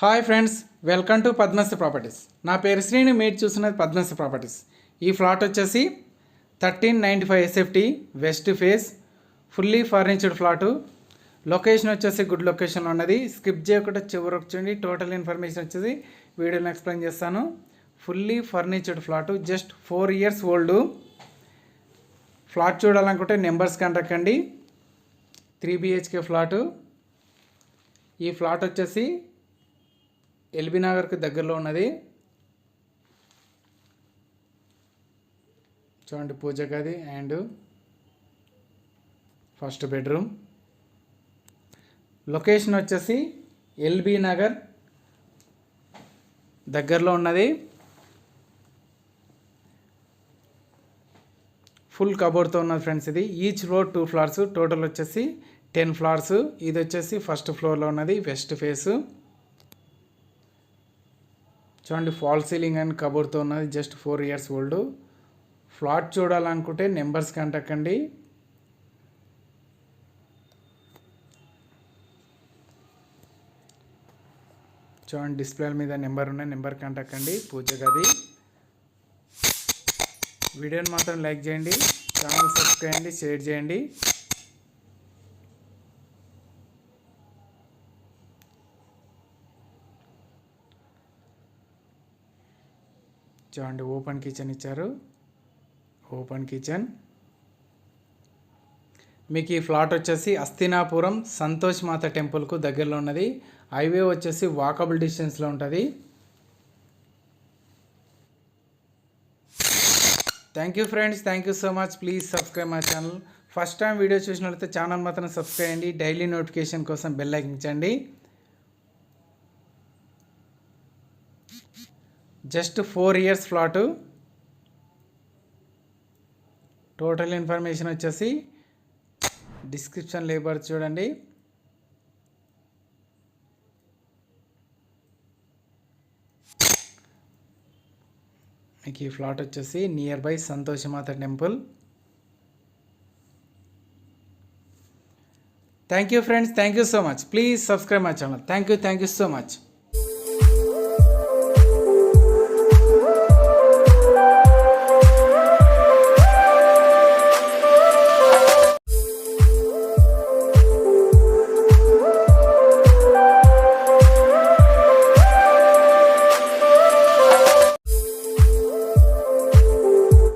Hi friends welcome to Padmasri properties. నా పేరు శ్రీని మీరు చూస్తున్నది పద్మశ్రీ ప్రాపర్టీస్. ఈ ఫ్లాట్ వచ్చేసి thirteen ninety five SFT west face fully furnitured flat. Location వచ్చేసి గుడ్ లొకేషన్లో ఉన్నది. స్కిప్ చేయకుండా చివరి వచ్చింది టోటల్ ఇన్ఫర్మేషన్ వచ్చేసి వీడియోని ఎక్స్ప్లెయిన్ చేస్తాను. Fully furnitured flat just four years old flat చూడాలనుకుంటే నెంబర్స్ కాంటాక్ట్ అండి త్రీ బిహెచ్కే ఫ్లాటు ఈ ఫ్లాట్ వచ్చేసి ఎల్బీ నగర్కి దగ్గరలో ఉన్నది. చూడండి పూజ గది అండ్ ఫస్ట్ బెడ్రూమ్. లొకేషన్ వచ్చేసి ఎల్బీ నగర్ దగ్గరలో ఉన్నది. ఫుల్ కబోర్డ్తో ఉన్నది ఫ్రెండ్స్ ఇది. Each floor two floors total వచ్చేసి టెన్ ఫ్లార్స్. ఇది వచ్చేసి ఫస్ట్ ఫ్లోర్లో ఉన్నది వెస్ట్ ఫేసు. చూడండి ఫాల్ సీలింగ్ అండ్ కబోర్డ్తో ఉన్నది just four years old. Flat చూడాలనుకుంటే నెంబర్స్ కాంటాక్ట్ అండి. చూడండి డిస్ప్లే మీద నెంబర్ ఉన్నాయి నెంబర్ కాంటాక్ట్ అండి పూజ గది. వీడియోని మాత్రం లైక్ చేయండి ఛానల్ సబ్స్క్రైబ్ చేయండి షేర్ చేయండి. చూడండి ఓపెన్ కిచెన్ ఇచ్చారు. Open kitchen. మీకు ఈ ఫ్లాట్ వచ్చేసి అస్థినాపురం సంతోష్ మాత టెంపుల్కు దగ్గరలో ఉన్నది. హైవే వచ్చేసి వాకబుల్ డిస్టెన్స్లో ఉంటుంది. Thank you friends thank you so much please subscribe my channel first time video చూసినట్లయితే ఛానల్ మాత్రం సబ్స్క్రైబ్ చేయండి. డైలీ నోటిఫికేషన్ కోసం bell ఎక్కించండి just four years flat. Total information వచ్చేసి డిస్క్రిప్షన్ లేబర్ చూడండి. మీకు ఈ ఫ్లాట్ వచ్చేసి near by Santoshi Mata temple. Thank you friends thank you so much. Please subscribe my channel. Thank you thank you so much.